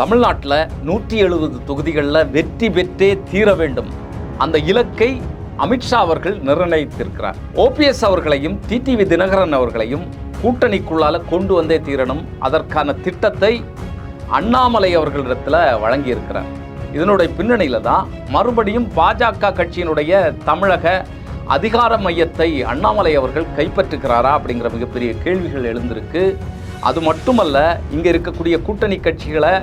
தமிழ்நாட்டில் நூற்றி எழுபது தொகுதிகளில் வெற்றி பெற்றே தீர வேண்டும். அந்த இலக்கை அமித்ஷா அவர்கள் நிர்ணயித்திருக்கிறார். ஓபிஎஸ் அவர்களையும் டிடிவி தினகரன் அவர்களையும் கூட்டணிக்குள்ளால் கொண்டு வந்தே தீரணும். அதற்கான திட்டத்தை அண்ணாமலை அவர்களிடத்தில் வழங்கியிருக்கிறார். இதனுடைய பின்னணியில் தான் மறுபடியும் பாஜக கட்சியினுடைய தமிழக அதிகார மையத்தை அண்ணாமலை அவர்கள் கைப்பற்றுகிறாரா அப்படிங்கிற மிகப்பெரிய கேள்விகள் எழுந்திருக்கு. அது மட்டுமல்ல இங்கே இருக்கக்கூடிய கூட்டணி கட்சிகளை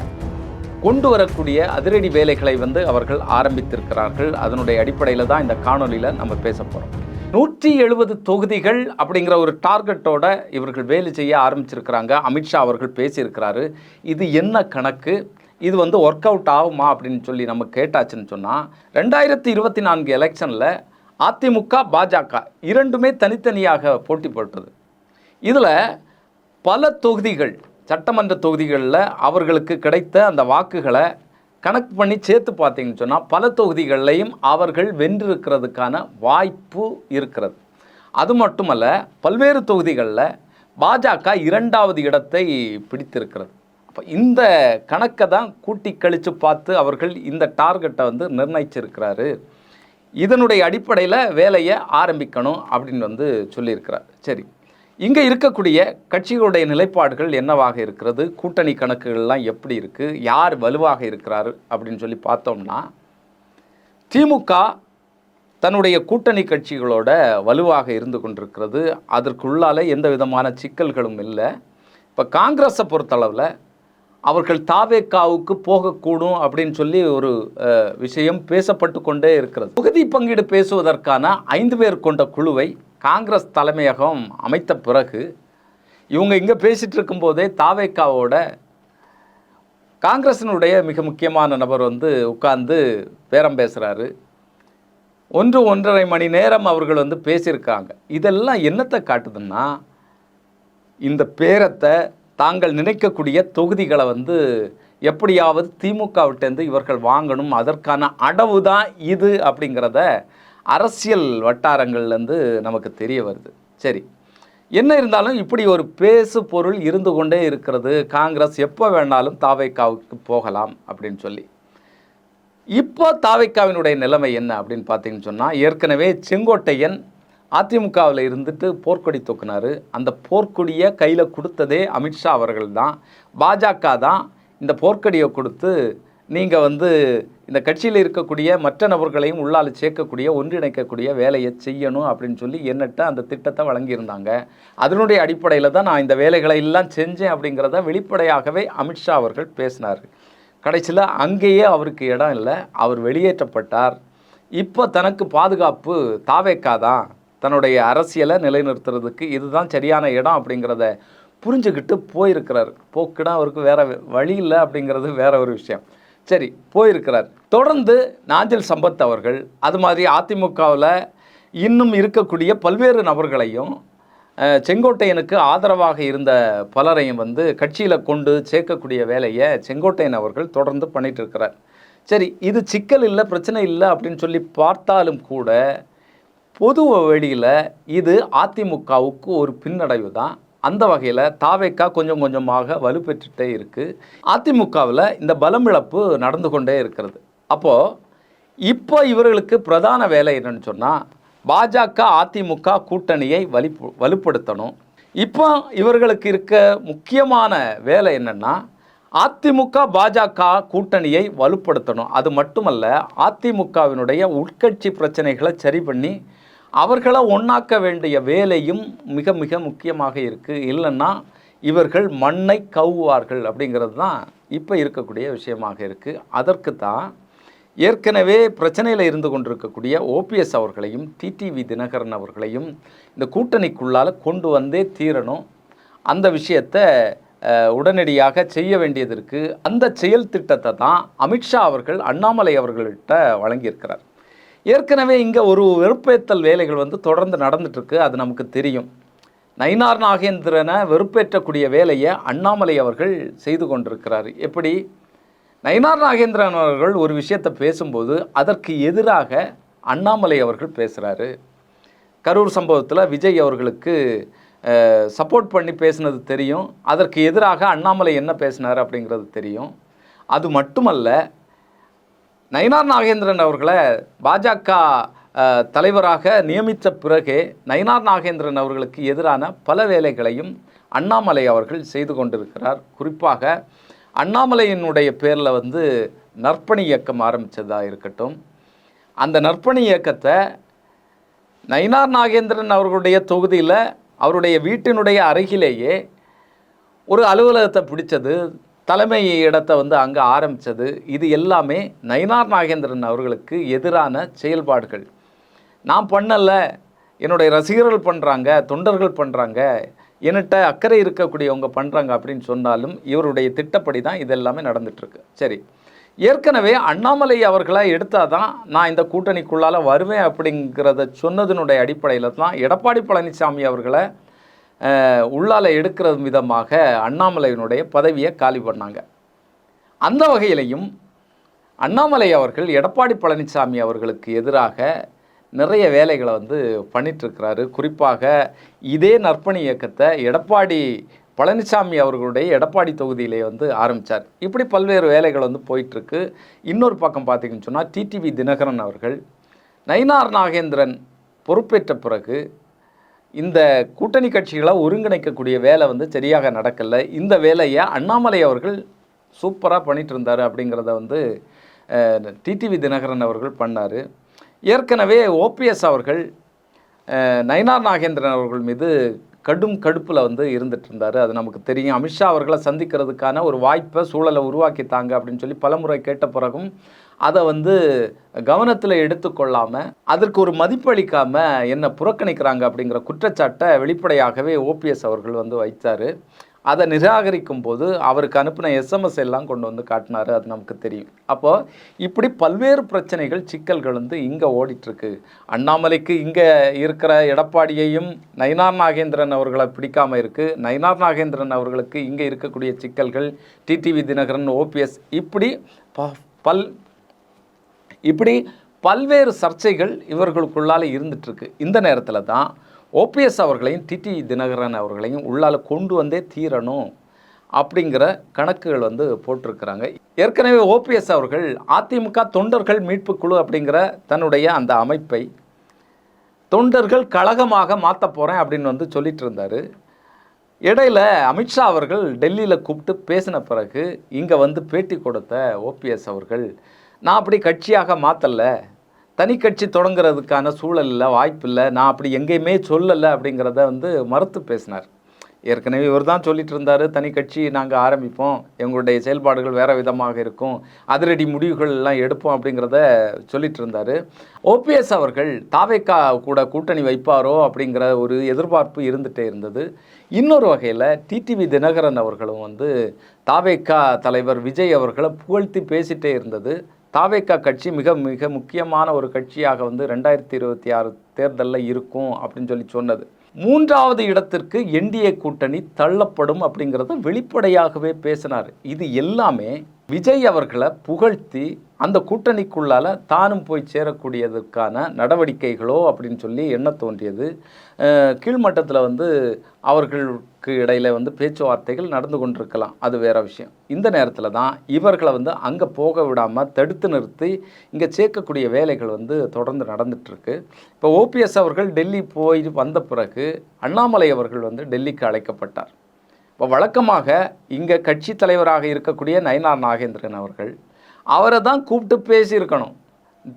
கொண்டு வரக்கூடிய அதிரடி வேலைகளை வந்து அவர்கள் ஆரம்பித்திருக்கிறார்கள். அதனுடைய அடிப்படையில் தான் இந்த காணொலியில் நம்ம பேச போகிறோம் நூற்றி எழுபது தொகுதிகள் அப்படிங்கிற ஒரு டார்கெட்டோட இவர்கள் வேலை செய்ய ஆரம்பிச்சிருக்கிறாங்க. அமித்ஷா அவர்கள் பேசியிருக்கிறாரு. இது என்ன கணக்கு? இது வந்து ஒர்க் அவுட் ஆகுமா அப்படின்னு சொல்லி நம்ம கேட்டாச்சுன்னு சொன்னால் ரெண்டாயிரத்தி இருபத்தி நான்கு எலெக்ஷனில் அதிமுக பாஜக இரண்டுமே தனித்தனியாக போட்டி போட்டது. இதில் பல தொகுதிகள் சட்டமன்ற தொகுதிகளில் அவர்களுக்கு கிடைத்த அந்த வாக்குகளை கணக்கு பண்ணி சேர்த்து பார்த்தீங்கன்னு சொன்னால் பல தொகுதிகளையும் அவர்கள் வென்றிருக்கிறதுக்கான வாய்ப்பு இருக்கிறது. அது மட்டுமல்ல பல்வேறு தொகுதிகளில் பாஜக இரண்டாவது இடத்தை பிடித்திருக்கிறது. அப்போ இந்த கணக்கை தான் கூட்டி கழித்து பார்த்து அவர்கள் இந்த டார்கெட்டை வந்து நிர்ணயிச்சிருக்கிறாரு. இதனுடைய அடிப்படையில் வேலையை ஆரம்பிக்கணும் அப்படின்னு வந்து சொல்லியிருக்கிறார். சரி. இங்கே இருக்கக்கூடிய கட்சிகளுடைய நிலைப்பாடுகள் என்னவாக இருக்கிறது? கூட்டணி கணக்குகள்லாம் எப்படி இருக்குது யார் வலுவாக இருக்கிறார்? அப்படின்னு சொல்லி பார்த்தோம்னா திமுக தன்னுடைய கூட்டணி கட்சிகளோட வலுவாக இருந்து கொண்டிருக்கிறது. அதற்குள்ளால் எந்த விதமான சிக்கல்களும் இல்லை. இப்போ காங்கிரஸை பொறுத்தளவில் அவர்கள் தாவேக்காவுக்கு போகக்கூடும் அப்படின்னு சொல்லி ஒரு விஷயம் பேசப்பட்டு கொண்டே இருக்கிறது. தொகுதி பங்கீடு பேசுவதற்கான ஐந்து பேர் கொண்ட குழுவை காங்கிரஸ் தலைமையகம் அமைத்த பிறகு இவங்க இங்கே பேசிகிட்டு இருக்கும்போதே தாவேக்காவோட காங்கிரஸினுடைய மிக முக்கியமான நபர் வந்து உட்கார்ந்து பேரம் பேசுகிறாரு ஒன்று ஒன்றரை மணி நேரம் அவர்கள் வந்து பேசியிருக்காங்க. இதெல்லாம் என்னத்தை காட்டுதுன்னா இந்த பேரத்தை தாங்கள் நினைக்கக்கூடிய தொகுதிகளை வந்து எப்படியாவது திமுகவிட்டேருந்து இவர்கள் வாங்கணும் அதற்கான அடவு தான் இது அப்படிங்கிறத அரசியல் வட்டாரங்கள்லேருந்து நமக்கு தெரிய வருது. சரி. என்ன இருந்தாலும் இப்படி ஒரு பேசு பொருள் இருந்து கொண்டே இருக்கிறது. காங்கிரஸ் எப்போ வேணாலும் தாவைக்காவுக்கு போகலாம் அப்படின்னு சொல்லி. இப்போ தாவைக்காவினுடைய நிலைமை என்ன அப்படின்னு பார்த்தீங்கன்னு சொன்னால் ஏற்கனவே செங்கோட்டையன் அதிமுகவில் இருந்துட்டு போர்க்கொடி தூக்குனாரு. அந்த போர்க்கொடியை கையில் கொடுத்ததே அமித்ஷா அவர்கள் தான். பாஜக தான் இந்த போர்க்கொடியை கொடுத்து நீங்கள் வந்து இந்த கட்சியில் இருக்கக்கூடிய மற்ற நபர்களையும் உள்ளால் சேர்க்கக்கூடிய ஒன்றிணைக்கக்கூடிய வேலையை செய்யணும் அப்படின்னு சொல்லி என்னட்ட அந்த திட்டத்தை வழங்கியிருந்தாங்க. அதனுடைய அடிப்படையில் தான் நான் இந்த வேலைகளை எல்லாம் செஞ்சேன் அப்படிங்கிறத வெளிப்படையாகவே அமித்ஷா அவர்கள் பேசினார். கடைசியில் அங்கேயே அவருக்கு இடம் இல்லை. அவர் வெளியேற்றப்பட்டார். இப்போ தனக்கு பாதுகாப்பு தாவேக்கா தான். தன்னுடைய அரசியலை நிலைநிறுத்துறதுக்கு இதுதான் சரியான இடம் அப்படிங்கிறத புரிஞ்சுக்கிட்டு போயிருக்கிறார். போக்குனா அவருக்கு வேறு வழி இல்லை அப்படிங்கிறது வேற ஒரு விஷயம். சரி போயிருக்கிறார். தொடர்ந்து நாஞ்சில் சம்பத் அவர்கள் அது மாதிரி அதிமுகவில் இன்னும் இருக்கக்கூடிய பல்வேறு நபர்களையும் செங்கோட்டையனுக்கு ஆதரவாக இருந்த பலரையும் வந்து கட்சியில் கொண்டு சேர்க்கக்கூடிய வேலையை செங்கோட்டையன் அவர்கள் தொடர்ந்து பண்ணிட்டு இருக்கிறார். சரி இது சிக்கல் இல்லை பிரச்சனை இல்லை அப்படின்னு சொல்லி பார்த்தாலும் கூட பொது வெளியில் இது அதிமுகவுக்கு ஒரு பின்னடைவு தான். அந்த வகையில் தாவேக்கா கொஞ்சம் கொஞ்சமாக வலுப்பெற்றுட்டே இருக்குது அதிமுகவில் இந்த பலம் இழப்பு நடந்து கொண்டே இருக்கிறது. அப்போது இப்போ இவர்களுக்கு பிரதான வேலை என்னன்னு சொன்னால் பாஜக அதிமுக கூட்டணியை வலிப்பு வலுப்படுத்தணும். இப்போ இவர்களுக்கு இருக்க முக்கியமான வேலை என்னென்னா அதிமுக பாஜக கூட்டணியை வலுப்படுத்தணும். அது மட்டுமல்ல அதிமுகவினுடைய உட்கட்சி பிரச்சனைகளை சரி பண்ணி அவர்களை ஒன்றாக்க வேண்டிய வேலையும் மிக மிக முக்கியமாக இருக்குது இல்லைன்னா இவர்கள் மண்ணை கவுவார்கள் அப்படிங்கிறது தான் இப்போ இருக்கக்கூடிய விஷயமாக இருக்குது அதற்கு தான் ஏற்கனவே பிரச்சனையில் இருந்து கொண்டிருக்கக்கூடிய ஓபிஎஸ் அவர்களையும் டிடிவி தினகரன் அவர்களையும் இந்த கூட்டணிக்குள்ளால் கொண்டு வந்தே தீரணும். அந்த விஷயத்தை உடனடியாக செய்ய வேண்டியது இருக்குது அந்த செயல் திட்டத்தை தான் அமித்ஷா அவர்கள் அண்ணாமலை அவர்கள்ட்ட வழங்கியிருக்கிறார். ஏற்கனவே இங்கே ஒரு வெறுப்பேற்றல் வேலைகள் வந்து தொடர்ந்து நடந்துட்டுருக்கு அது நமக்கு தெரியும். நயினார் நாகேந்திரனை வெறுப்பேற்றக்கூடிய வேலையை அண்ணாமலை அவர்கள் செய்து கொண்டிருக்கிறார். எப்படி? நயினார் நாகேந்திரன் அவர்கள் ஒரு விஷயத்தை பேசும்போது அதற்கு எதிராக அண்ணாமலை அவர்கள் பேசுகிறாரு கரூர் சம்பவத்தில் விஜய் அவர்களுக்கு சப்போர்ட் பண்ணி பேசினது தெரியும். அதற்கு எதிராக அண்ணாமலை என்ன பேசினார் அப்படிங்கிறது தெரியும். அது மட்டுமல்ல நயினார் நாகேந்திரன் அவர்களை பாஜக தலைவராக நியமித்த பிறகே நயினார் நாகேந்திரன் அவர்களுக்கு எதிரான பல வேலைகளையும் அண்ணாமலை அவர்கள் செய்து கொண்டிருக்கிறார். குறிப்பாக அண்ணாமலையினுடைய பேரில் வந்து நற்பணி இயக்கம் ஆரம்பித்ததாக இருக்கட்டும். அந்த நற்பணி இயக்கத்தை நயினார் நாகேந்திரன் அவர்களுடைய தொகுதியில் அவருடைய வீட்டினுடைய அருகிலேயே ஒரு அலுவலகத்தை பிடிச்சது. தலைமை இடத்தை வந்து அங்கே ஆரம்பித்தது இது எல்லாமே நயினார் நாகேந்திரன் அவர்களுக்கு எதிரான செயல்பாடுகள். நான் பண்ணலை. என்னுடைய ரசிகர்கள் பண்ணுறாங்க தொண்டர்கள் பண்ணுறாங்க என்கிட்ட அக்கறை இருக்கக்கூடியவங்க பண்ணுறாங்க அப்படின்னு சொன்னாலும் இவருடைய திட்டப்படி தான் இது எல்லாமே சரி. ஏற்கனவே அண்ணாமலை அவர்களை எடுத்தால் தான் நான் இந்த கூட்டணிக்குள்ளால் வருவேன் அப்படிங்கிறத சொன்னதனுடைய அடிப்படையில் தான் எடப்பாடி பழனிசாமி அவர்களை உள்ளால எடுக்கிற விதமாக அண்ணாமலையினுடைய பதவியை காலி பண்ணாங்க. அந்த வகையிலையும் அண்ணாமலை அவர்கள் எடப்பாடி பழனிசாமி அவர்களுக்கு எதிராக நிறைய வேலைகளை வந்து பண்ணிகிட்ருக்கிறாரு குறிப்பாக இதே நற்பணி இயக்கத்தை எடப்பாடி பழனிசாமி அவர்களுடைய எடப்பாடி தொகுதியிலே வந்து ஆரம்பித்தார் இப்படி பல்வேறு வேலைகள் வந்து போயிட்டுருக்கு. இன்னொரு பக்கம் பார்த்தீங்கன்னு சொன்னால் டிடிவி தினகரன் அவர்கள் நயினார் நாகேந்திரன் பொறுப்பேற்ற பிறகு இந்த கூட்டணி கட்சிகளை ஒருங்கிணைக்கக்கூடிய வேலை வந்து சரியாக நடக்கலை. இந்த வேலையை அண்ணாமலை அவர்கள் சூப்பராக பண்ணிகிட்டு இருந்தார் அப்படிங்கிறத வந்து டிடிவி தினகரன் அவர்கள் பண்ணார். ஏற்கனவே ஓபிஎஸ் அவர்கள் நயனார் நாகேந்திரன் அவர்கள் மீது கடும் கடுப்பில் வந்து இருந்துட்டு இருந்தார். அது நமக்கு தெரியும். அமித்ஷா அவர்களை சந்திக்கிறதுக்கான ஒரு வாய்ப்பை சூழலை உருவாக்கித்தாங்க அப்படின்னு சொல்லி பலமுறை கேட்ட பிறகும் அதை வந்து கவனத்தில் எடுத்துக்கொள்ளாமல் அதற்கு ஒரு மதிப்பளிக்காமல் என்னை புறக்கணிக்கிறாங்க அப்படிங்கிற குற்றச்சாட்டை வெளிப்படையாகவே ஓபிஎஸ் அவர்கள் வந்து வைத்தார். அதை நிராகரிக்கும் போது அவருக்கு அனுப்பின எஸ்எம்எஸ் எல்லாம் கொண்டு வந்து காட்டினார் அது நமக்கு தெரியும். அப்போது இப்படி பல்வேறு பிரச்சனைகள் சிக்கல்கள் வந்து இங்கே ஓடிட்டுருக்கு. அண்ணாமலைக்கு இங்கே இருக்கிற எடப்பாடியையும் நயினார் நாகேந்திரன் அவர்களை பிடிக்காம இருக்குது நயினார் நாகேந்திரன் அவர்களுக்கு இங்கே இருக்கக்கூடிய சிக்கல்கள் டிடிவி தினகரன் ஓபிஎஸ் இப்படி ப பல் இப்படி பல்வேறு சர்ச்சைகள் இவர்களுக்குள்ளால் இருந்துட்டுருக்கு. இந்த நேரத்தில் தான் ஓபிஎஸ் அவர்களையும் டிடி தினகரன் அவர்களையும் உள்ளால கொண்டு வந்தே தீரணும் அப்படிங்கிற கணக்குகள் வந்து போட்டிருக்கிறாங்க. ஏற்கனவே ஓபிஎஸ் அவர்கள் அதிமுக தொண்டர்கள் மீட்பு குழு அப்படிங்கிற தன்னுடைய அந்த அமைப்பை தொண்டர்கள் கழகமாக மாற்ற போகிறேன் அப்படின்னு வந்து சொல்லிட்டு இருந்தார். இடையில அமித்ஷா அவர்கள் டெல்லியில் கூப்பிட்டு பேசின பிறகு இங்கே வந்து பேட்டி கொடுத்த ஓபிஎஸ் அவர்கள் நான் அப்படி கட்சியாக மாற்றல தனி கட்சி தொடங்குறதுக்கான சூழல் இல்லை வாய்ப்பு இல்லை. நான் அப்படி எங்கேயுமே சொல்லலை அப்படிங்கிறத வந்து மறுத்து பேசினார். ஏற்கனவே இவர் தான் சொல்லிட்டு இருந்தார் தனி கட்சி நாங்கள் ஆரம்பிப்போம் எங்களுடைய செயல்பாடுகள் வேறு விதமாக இருக்கும் அதிரடி முடிவுகள் எல்லாம் எடுப்போம் அப்படிங்கிறத சொல்லிட்டு இருந்தார். ஓபிஎஸ் அவர்கள் தாவேக்கா கூட கூட்டணி வைப்பாரோ அப்படிங்கிற ஒரு எதிர்பார்ப்பு இருந்துகிட்டே இருந்தது. இன்னொரு வகையில் டிடிவி தினகரன் அவர்களும் வந்து தாவேக்கா தலைவர் விஜய் அவர்களை புகழ்த்தி பேசிகிட்டே இருந்தது. தாவேக்கா கட்சி மிக மிக முக்கியமான ஒரு கட்சியாக வந்து ரெண்டாயிரத்தி இருபத்தி ஆறு தேர்தலில் இருக்கும் அப்படின்னு சொல்லி சொன்னது. மூன்றாவது இடத்திற்கு என்டிஏ கூட்டணி தள்ளப்படும் அப்படிங்கிறத வெளிப்படையாகவே பேசினார். இது எல்லாமே விஜய் அவர்களை புகழ்த்தி அந்த கூட்டணிக்குள்ளால் தானும் போய் சேரக்கூடியதுக்கான நடவடிக்கைகளோ அப்படின்னு சொல்லி என்ன தோன்றியது? கீழ்மட்டத்தில் வந்து அவர்களுக்கு இடையில வந்து பேச்சுவார்த்தைகள் நடந்து கொண்டிருக்கலாம். அது வேற விஷயம். இந்த நேரத்தில் தான் இவர்களை வந்து அங்கே போக விடாமல் தடுத்து நிறுத்தி இங்கே சேர்க்கக்கூடிய வேலைகள் வந்து தொடர்ந்து நடந்துகிட்ருக்கு இப்போ ஓபிஎஸ் அவர்கள் டெல்லி போய் வந்த பிறகு அண்ணாமலை அவர்கள் வந்து டெல்லிக்கு அழைக்கப்பட்டார். இப்போ வழக்கமாக இங்கே கட்சி தலைவராக இருக்கக்கூடிய நயனார் நாகேந்திரன் அவர்கள் அவரை தான் கூப்பிட்டு பேசியிருக்கணும்.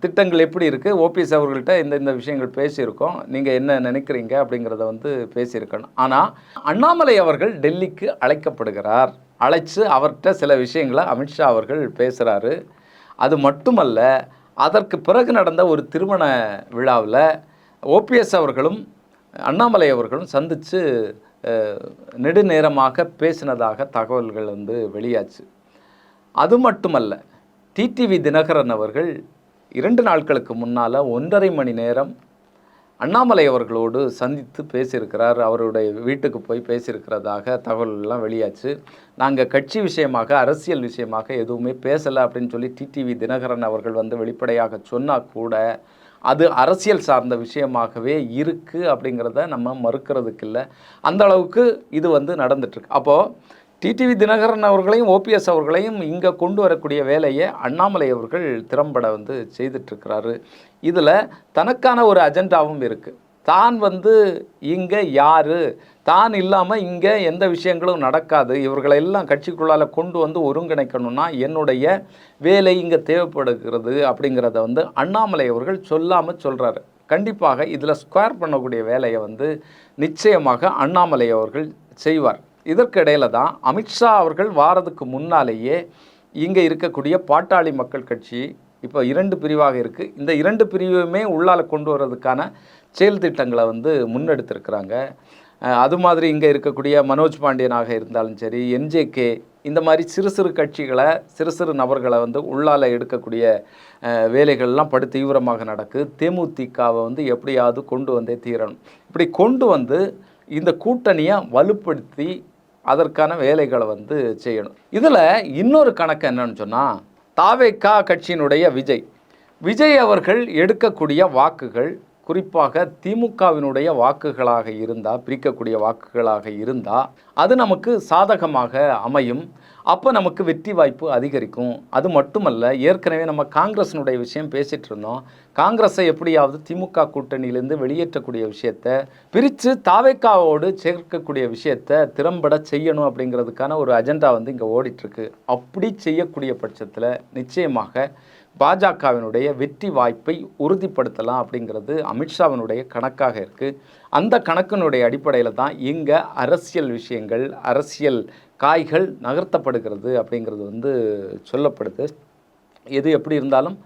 திட்டங்கள் எப்படி இருக்குது ஓபிஎஸ் அவர்கள்ட்ட இந்த இந்த விஷயங்கள் பேசியிருக்கோம். நீங்கள் என்ன நினைக்கிறீங்க அப்படிங்கிறத வந்து பேசியிருக்கணும். ஆனால் அண்ணாமலை அவர்கள் டெல்லிக்கு அழைக்கப்படுகிறார். அழைச்சு அவர்கிட்ட சில விஷயங்களை அமித்ஷா அவர்கள் பேசுகிறாரு அது மட்டுமல்ல அதற்கு பிறகு நடந்த ஒரு திருமண விழாவில் ஓபிஎஸ் அவர்களும் அண்ணாமலை அவர்களும் சந்தித்து நெடுநேரமாக பேசினதாக தகவல்கள் வந்து வெளியாச்சு. அது மட்டுமல்ல டிடிவி தினகரன் அவர்கள் இரண்டு நாட்களுக்கு முன்னால் ஒன்றரை மணி நேரம் அண்ணாமலை அவர்களோடு சந்தித்து பேசியிருக்கிறார். அவருடைய வீட்டுக்கு போய் பேசியிருக்கிறதாக தகவல்கள்லாம் வெளியாச்சு. நாங்கள் கட்சி விஷயமாக அரசியல் விஷயமாக எதுவுமே பேசலை அப்படின்னு சொல்லி டிடிவி தினகரன் அவர்கள் வந்து வெளிப்படையாக சொன்னால் கூட அது அரசியல் சார்ந்த விஷயமாகவே இருக்குது அப்படிங்கிறத நம்ம மறுக்கிறதுக்கு இல்லை அந்த அளவுக்கு இது வந்து நடந்துட்டுருக்கு. அப்போது டிடிவி தினகரன் அவர்களையும் ஓபிஎஸ் அவர்களையும் இங்கே கொண்டு வரக்கூடிய வேலையை அண்ணாமலை அவர்கள் திறம்பட வந்து செய்துட்ருக்கிறாரு இதில் தனக்கான ஒரு அஜெண்டாவும் இருக்குது தான் வந்து இங்கே யார்? தான் இல்லாமல் இங்கே எந்த விஷயங்களும் நடக்காது. இவர்களை எல்லாம் கட்சிக்குள்ளால் கொண்டு வந்து ஒருங்கிணைக்கணும்னா என்னுடைய வேலை இங்கே தேவைப்படுகிறது அப்படிங்கிறத வந்து அண்ணாமலை அவர்கள் சொல்லாமல் சொல்கிறாரு கண்டிப்பாக இதில் ஸ்கொயர் பண்ணக்கூடிய வேலையை வந்து நிச்சயமாக அண்ணாமலை அவர்கள் செய்வார். இதற்கிடையில் தான் அமித்ஷா அவர்கள் வாரதுக்கு முன்னாலேயே இங்கே இருக்கக்கூடிய பாட்டாளி மக்கள் கட்சி இப்போ இரண்டு பிரிவாக இருக்குது இந்த இரண்டு பிரிவுமே உள்ளால் கொண்டு வர்றதுக்கான செயல் திட்டங்களை வந்து முன்னெடுத்திருக்கிறாங்க. அது மாதிரி இங்கே இருக்கக்கூடிய மனோஜ் பாண்டியனாக இருந்தாலும் சரி என்ஜேகே இந்த மாதிரி சிறு சிறு கட்சிகளை சிறு சிறு நபர்களை வந்து உள்ளால் எடுக்கக்கூடிய வேலைகள்லாம் படு தீவிரமாக நடக்கு. தேமுதிகவை வந்து எப்படியாவது கொண்டு வந்தே தீரணும். இப்படி கொண்டு வந்து இந்த கூட்டணியை வலுப்படுத்தி அதற்கான வேலைகளை வந்து செய்யணும். இதில் இன்னொரு கணக்கு என்னன்னு சொன்னால் தாவேக்கா கட்சியினுடைய விஜய். விஜய் அவர்கள் எடுக்கக்கூடிய வாக்குகள் குறிப்பாக திமுகவினுடைய வாக்குகளாக இருந்தால் பிரிக்கக்கூடிய வாக்குகளாக இருந்தால் அது நமக்கு சாதகமாக அமையும். அப்போ நமக்கு வெற்றி வாய்ப்பு அதிகரிக்கும். அது மட்டுமல்ல ஏற்கனவே நம்ம காங்கிரஸினுடைய விஷயம் பேசிகிட்டு இருந்தோம். காங்கிரஸை எப்படியாவது திமுக கூட்டணியிலேருந்து வெளியேற்றக்கூடிய விஷயத்தை பிரித்து தாவேக்காவோடு சேர்க்கக்கூடிய விஷயத்த திறம்பட செய்யணும் அப்படிங்கிறதுக்கான ஒரு அஜெண்டா வந்து இங்கே ஓடிட்டுருக்கு அப்படி செய்யக்கூடிய பட்சத்தில் நிச்சயமாக பாஜகவினுடைய வெற்றி வாய்ப்பை உறுதிப்படுத்தலாம் அப்படிங்கிறது அமித்ஷாவினுடைய கணக்காக இருக்குது அந்த கணக்கினுடைய அடிப்படையில் தான் இங்கே அரசியல் விஷயங்கள் அரசியல் காய்கள் நகர்த்தப்படுகிறது அப்படிங்கிறது வந்து சொல்லப்படுது. எது எப்படி இருந்தாலும்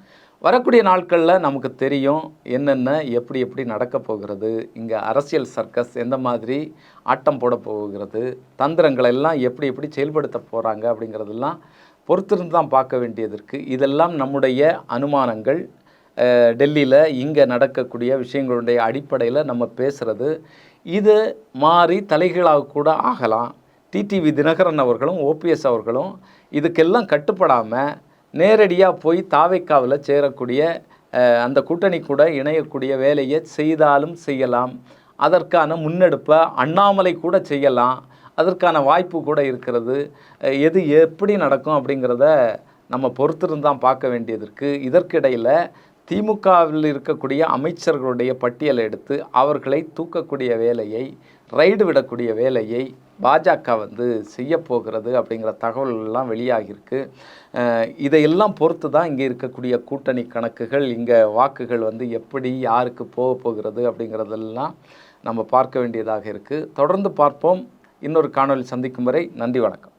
வரக்கூடிய நாட்களில் நமக்கு தெரியும் என்னென்ன எப்படி எப்படி நடக்க போகிறது. இங்கே அரசியல் சர்க்கஸ் எந்த மாதிரி ஆட்டம் போட போகிறது. தந்திரங்களெல்லாம் எப்படி எப்படி செயல்படுத்த போகிறாங்க அப்படிங்கிறதெல்லாம் பொறுத்திருந்து தான் பார்க்க வேண்டியது இருக்குது இதெல்லாம் நம்முடைய அனுமானங்கள். டெல்லியில் இங்கே நடக்கக்கூடிய விஷயங்களுடைய அடிப்படையில் நம்ம பேசுகிறது இது மாறி தலைகீழாக கூட ஆகலாம். டிடிவி தினகரன் அவர்களும் ஓபிஎஸ் அவர்களும் இதுக்கெல்லாம் கட்டுப்படாமல் நேரடியாக போய் தாவைக்காவில் சேரக்கூடிய அந்த கூட்டணி கூட இணையக்கூடிய வேலையை செய்தாலும் செய்யலாம். அதற்கான முன்னெடுப்பை அண்ணாமலை கூட செய்யலாம். அதற்கான வாய்ப்பு கூட இருக்கிறது. எது எப்படி நடக்கும் அப்படிங்கிறத நம்ம பொறுத்திருந்து தான் பார்க்க வேண்டியது இருக்குது இதற்கிடையில் திமுகவில் இருக்கக்கூடிய அமைச்சர்களுடைய பட்டியலை எடுத்து அவர்களை தூக்கக்கூடிய வேலையை ரைடு விடக்கூடிய வேலையை பாஜக வந்து செய்யப்போகிறது அப்படிங்கிற தகவல்கள்லாம் வெளியாகியிருக்கு. இதையெல்லாம் பொறுத்து தான் இங்கே இருக்கக்கூடிய கூட்டணி கணக்குகள் இங்கே வாக்குகள் வந்து எப்படி யாருக்கு போக போகிறது அப்படிங்கிறதெல்லாம் நம்ம பார்க்க வேண்டியதாக இருக்குது தொடர்ந்து பார்ப்போம். இன்னொரு காணொலி சந்திக்கும் வரை நன்றி வணக்கம்.